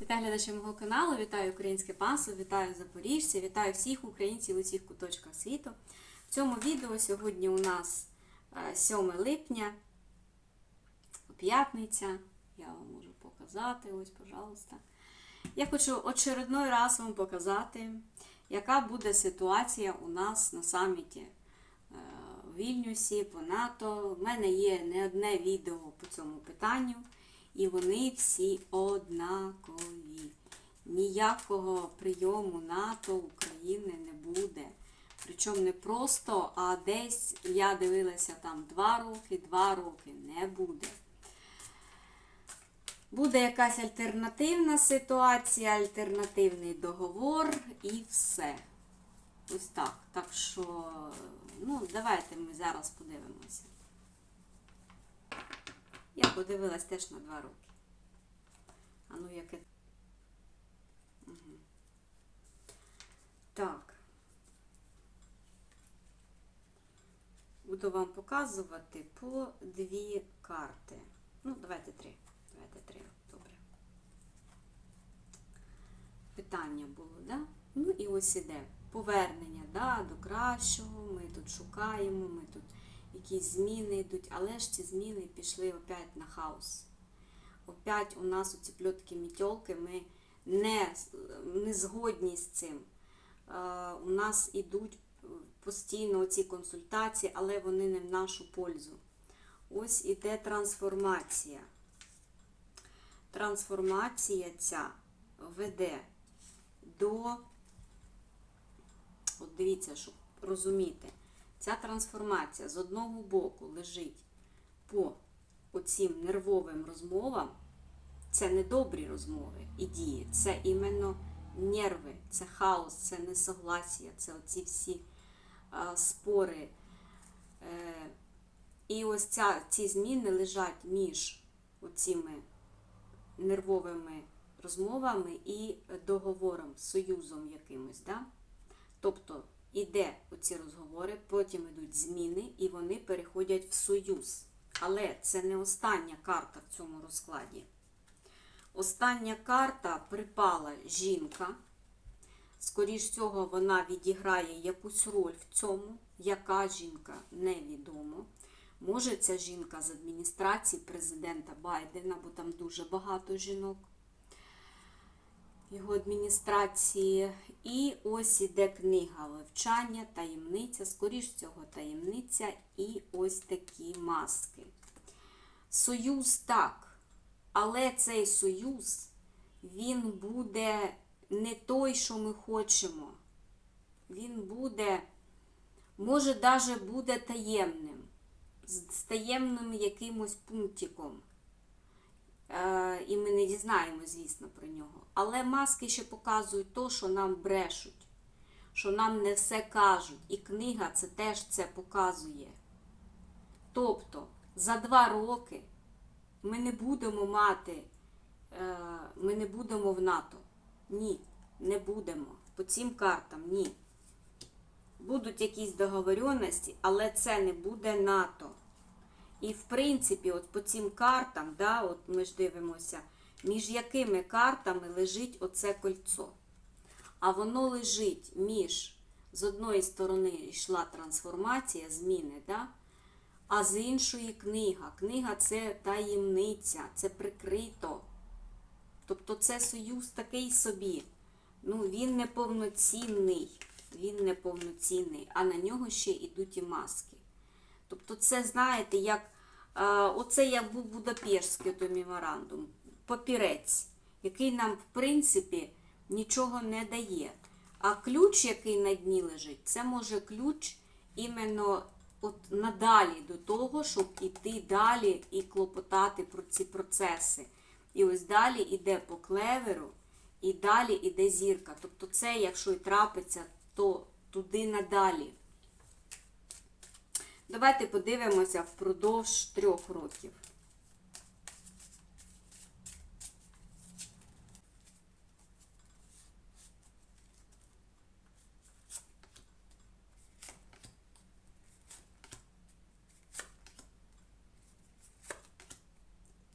Вітаю глядачів мого каналу, вітаю українське панство, вітаю запоріжця, вітаю всіх українців у усіх куточках світу. В цьому відео сьогодні у нас е, 7 липня, п'ятниця. Я вам можу показати, ось, пожалуйста. Я хочу очередной раз вам показати, яка буде ситуація у нас на саміті е, в Вільнюсі по НАТО. У мене є не одне відео по цьому питанню, і вони всі однакові. Ніякого прийому НАТО України не буде. Причому не просто, а десь я дивилася там два роки, два роки не буде. Буде якась альтернативна ситуація, альтернативний договор і все. Ось так. Так що, ну, давайте ми зараз подивимося. Я подивилась теж на два роки. А ну яке. Угу. Так. Буду вам показувати по дві карти. Ну, давайте три. Давайте три. Добре. Питання було, да? Ну і ось іде. Повернення да, до кращого. Ми тут шукаємо, ми тут якісь зміни йдуть, але ж ці зміни пішли опять на хаос. Опять у нас оці пльотки мітьолки, ми не, не згодні з цим. Е, у нас ідуть постійно ці консультації, але вони не в нашу пользу. Ось іде трансформація. Трансформація ця веде до, от дивіться, щоб розуміти, ця трансформація з одного боку лежить по оцім нервовим розмовам. Це не добрі розмови і дії, це іменно нерви, це хаос, це несогласія, це оці всі а, спори. Е, і ось ця, ці зміни лежать між оціми нервовими розмовами і договором, союзом якимось. Да? Тобто іде оці розговори, потім йдуть зміни, і вони переходять в союз. Але це не остання карта в цьому розкладі. Остання карта припала жінка. Скоріш всього, вона відіграє якусь роль в цьому. Яка жінка невідомо. Може, ця жінка з адміністрації президента Байдена, бо там дуже багато жінок його адміністрації. І ось іде книга вивчання, таємниця, скоріш цього, таємниця, і ось такі маски. Союз так, але цей союз, він буде не той, що ми хочемо. Він буде, може, навіть буде таємним, з таємним якимось пунктиком. Е, і ми не дізнаємося, звісно, про нього. Але маски ще показують то, що нам брешуть, що нам не все кажуть. І книга це теж це показує. Тобто, за два роки ми не будемо мати, е, ми не будемо в НАТО. Ні, не будемо. По цим картам ні. Будуть якісь договоренності, але це не буде НАТО. І, в принципі, от по цим картам, да, от ми ж дивимося, між якими картами лежить оце кольцо. А воно лежить між, з одної сторони йшла трансформація, зміни, да? а з іншої книга. Книга це таємниця, це прикрито. Тобто це союз такий собі. Ну, він неповноцінний. Він неповноцінний, а на нього ще йдуть і маски. Тобто, це, знаєте, як оце як був Будапештський той меморандум, папірець, який нам, в принципі, нічого не дає. А ключ, який на дні лежить, це може ключ іменно от надалі до того, щоб іти далі і клопотати про ці процеси. І ось далі йде по клеверу, і далі йде зірка. Тобто, це, якщо і трапиться, то туди надалі. Давайте подивимося впродовж трьох років.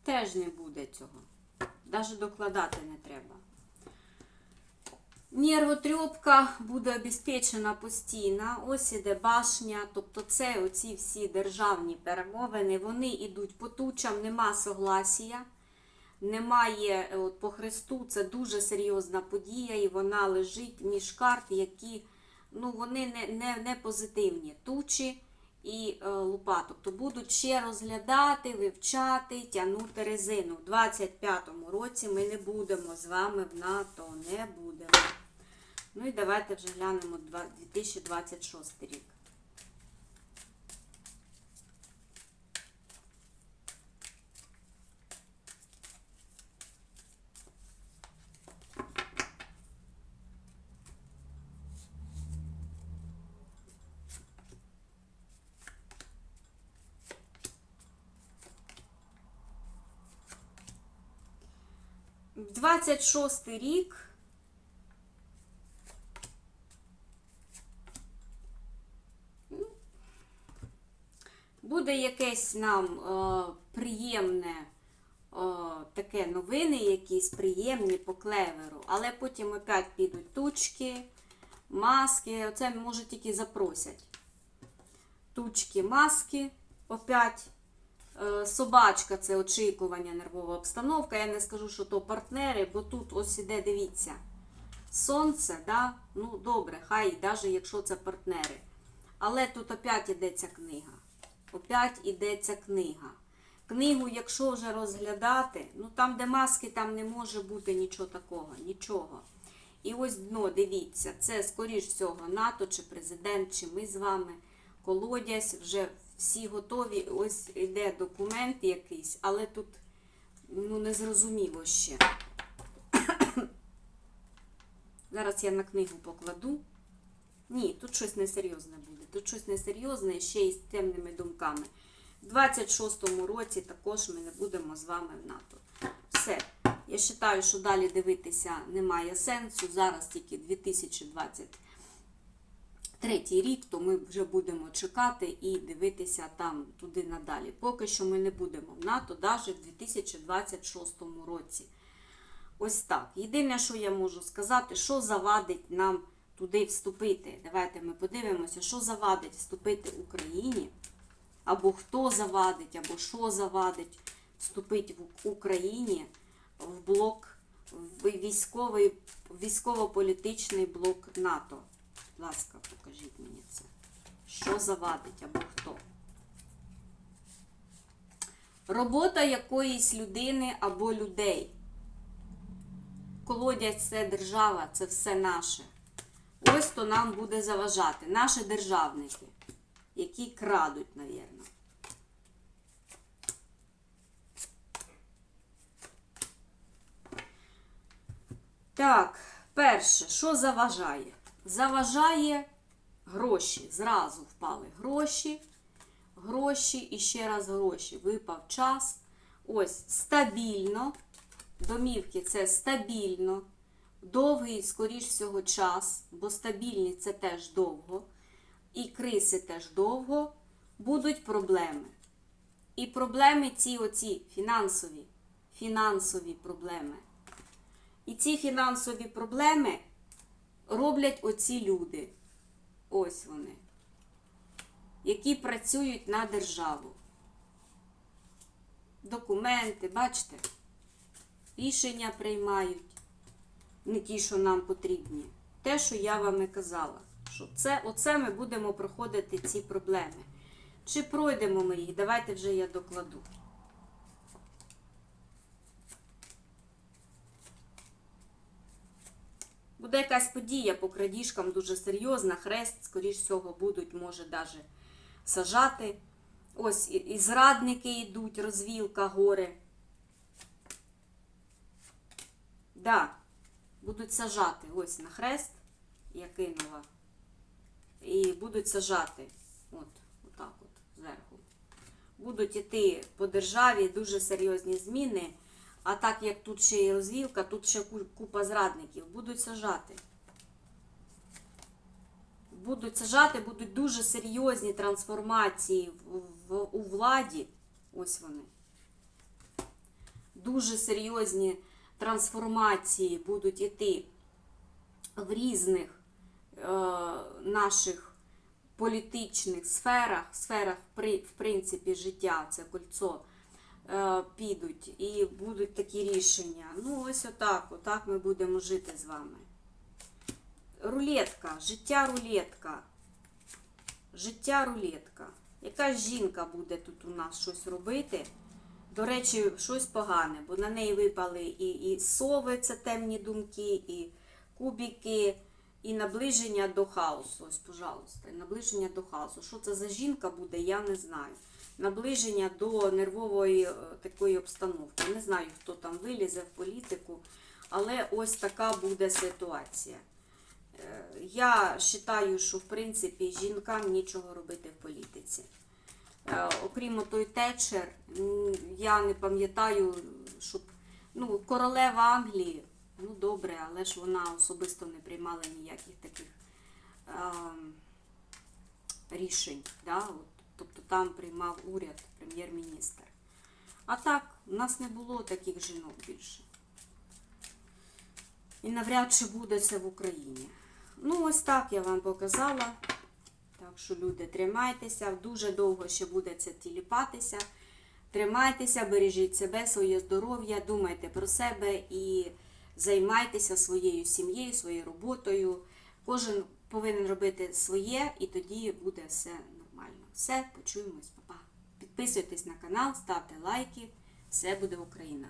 Теж не буде цього. Навіть докладати не треба. Нервотрьопка буде обезпечена постійно. Ось іде башня, тобто це оці всі державні перемовини, вони йдуть по тучам, нема согласія, немає от, по Христу. Це дуже серйозна подія, і вона лежить між карт, які ну, вони не, не, не позитивні. Тучі і е, лупа. Тобто будуть ще розглядати, вивчати, тягнути резину. У 25-му році ми не будемо з вами в НАТО, не будемо. Ну і давайте вже глянемо два- 2026 рік. В 26 рік буде якесь нам е, приємне е, таке новини, якісь приємні по клеверу, але потім опять підуть тучки, маски. Оце може тільки запросять. Тучки, маски, опять. Е, Собачка це очікування, нервова обстановка. Я не скажу, що то партнери, бо тут ось іде, дивіться, сонце, да? ну добре, хай, навіть якщо це партнери. Але тут опять ідеться книга. Опять ідеться книга. Книгу, якщо вже розглядати, ну там, де маски, там не може бути нічого такого, нічого. І ось дно, дивіться, це, скоріш всього, НАТО чи президент, чи ми з вами. Колодязь, вже всі готові. Ось йде документ якийсь, але тут ну, не ще. Зараз я на книгу покладу. Ні, тут щось несерйозне буде. Тут щось несерйозне ще й з темними думками. В 26-му році також ми не будемо з вами в НАТО. Все. Я вважаю, що далі дивитися немає сенсу. Зараз тільки 2023 рік, то ми вже будемо чекати і дивитися там туди надалі. Поки що ми не будемо в НАТО, навіть в 2026 році. Ось так. Єдине, що я можу сказати, що завадить нам туди вступити. Давайте ми подивимося, що завадить вступити Україні, або хто завадить, або що завадить вступити в Україні в блок, в військовий, військово-політичний блок НАТО. Будь ласка, покажіть мені це. Що завадить або хто? Робота якоїсь людини або людей. Колодязь це держава, це все наше. Ось то нам буде заважати. Наші державники, які крадуть, навірно. Так, перше, що заважає? Заважає гроші. Зразу впали гроші, гроші і ще раз гроші. Випав час. Ось стабільно. Домівки це стабільно. Довгий, скоріш всього, час, бо стабільні це теж довго. І криси теж довго. Будуть проблеми. І проблеми ці оці фінансові. Фінансові проблеми. І ці фінансові проблеми роблять оці люди. Ось вони, які працюють на державу. Документи, бачите, рішення приймають, не ті, що нам потрібні. Те, що я вам і казала, що це, оце ми будемо проходити ці проблеми. Чи пройдемо ми їх? Давайте вже я докладу. Буде якась подія по крадіжкам дуже серйозна. Хрест, скоріш всього, будуть, може, навіть сажати. Ось і, зрадники йдуть, розвілка, горе. Да, будуть сажати ось на хрест, я кинула. І будуть сажати. От, отак от, зверху. Будуть іти по державі дуже серйозні зміни. А так як тут ще і розвілка, тут ще купа зрадників, будуть сажати. Будуть сажати, будуть дуже серйозні трансформації в, в, у владі. Ось вони. Дуже серйозні трансформації будуть іти в різних е, наших політичних сферах, сферах в принципі життя, це кольцо, е, підуть і будуть такі рішення. Ну, ось отак, отак ми будемо жити з вами. Рулетка, життя рулетка. Життя рулетка. Якась жінка буде тут у нас щось робити. До речі, щось погане, бо на неї випали і, і сови, це темні думки, і кубики, і наближення до хаосу. Ось, пожалуйста, наближення до хаосу. Що це за жінка буде, я не знаю. Наближення до нервової е, такої обстановки. Не знаю, хто там вилізе в політику, але ось така буде ситуація. Е, Я вважаю, що в принципі жінкам нічого робити в політиці. Е, Окрім той течер, я не пам'ятаю, щоб ну, королева Англії, ну добре, але ж вона особисто не приймала ніяких таких ем, рішень. Да? От, тобто там приймав уряд, прем'єр-міністр. А так, у нас не було таких жінок більше. І навряд чи буде це в Україні. Ну, ось так я вам показала. Що, люди, тримайтеся, дуже довго ще буде це тіліпатися. Тримайтеся, бережіть себе, своє здоров'я, думайте про себе і займайтеся своєю сім'єю, своєю роботою. Кожен повинен робити своє, і тоді буде все нормально. Все, почуємось, па-па. Підписуйтесь на канал, ставте лайки. Все буде Україна!